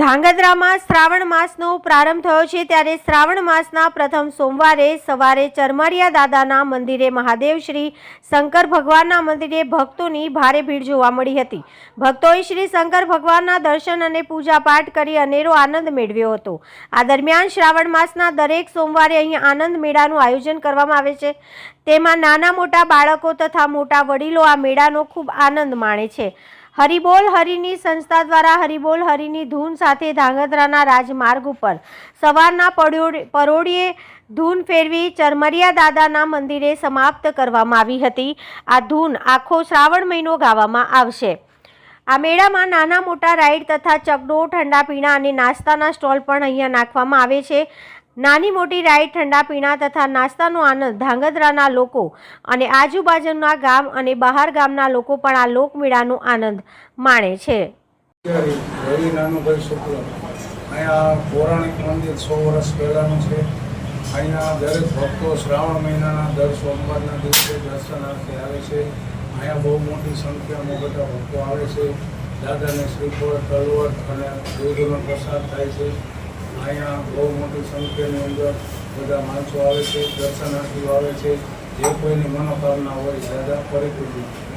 ધાંગધ્રામાં શ્રાવણ માસનો પ્રારંભ થયો છે ત્યારે શ્રાવણ માસના પ્રથમ સોમવારે સવારે ચરમરિયા દાદાના મંદિરે મહાદેવ શ્રી શંકર ભગવાનના મંદિરે ભક્તોની ભારે ભીડ જોવા મળી હતી. ભક્તોએ શ્રી શંકર ભગવાનના દર્શન અને પૂજા પાઠ કરી અનેરો આનંદ મેળવ્યો હતો. આ દરમિયાન શ્રાવણ માસના દરેક સોમવારે અહીં આનંદ મેળાનું આયોજન કરવામાં આવે છે. તેમાં નાના મોટા બાળકો તથા મોટા વડીલો આ મેળાનો ખૂબ આનંદ માણે છે. હરિબોલ હરિની સંસ્થા દ્વારા હરિબોલ હરિની ધૂન સાથે ધાંગધ્રાના રાજમાર્ગ ઉપર સવારના પરોઢિયે ધૂન ફેરવી ચરમરિયા દાદાના મંદિરે સમાપ્ત કરવામાં આવી હતી. આ ધૂન આખો શ્રાવણ મહિનો ગાવામાં આવશે. આ મેળામાં નાના મોટા રાઈડ તથા ચકડો ઠંડા પીણા અને નાસ્તાના સ્ટોલ પણ અહીંયા નાખવામાં આવે છે. નાની મોટી રાઈડ ઠંડા પીણા તથા નાસ્તાનો આનંદ ધાંગધ્રાના લોકો અને આજુબાજુના ગામ અને બહાર ગામના લોકો પણ આ લોકમેળાનો આનંદ માણે છે. અહીંયા પૌરાણિક મંદિર સો વર્ષ પહેલાંનું છે. અહીંયા દરેક ભક્તો શ્રાવણ મહિનાના દર સોમવારના દિવસે દર્શનાર્થે આવે છે. અહીંયા બહુ મોટી સંખ્યામાં બધા ભક્તો આવે છે. દાદાને શ્રીફળ, તલવટ અને દૂધનો પ્રસાદ થાય છે. અહીંયા બહુ મોટી સંખ્યાની અંદર બધા માણસો આવે છે, દર્શનાર્થીઓ આવે છે. જે કોઈની મનોકામના હોય, દાદા પરિપૂર્ણ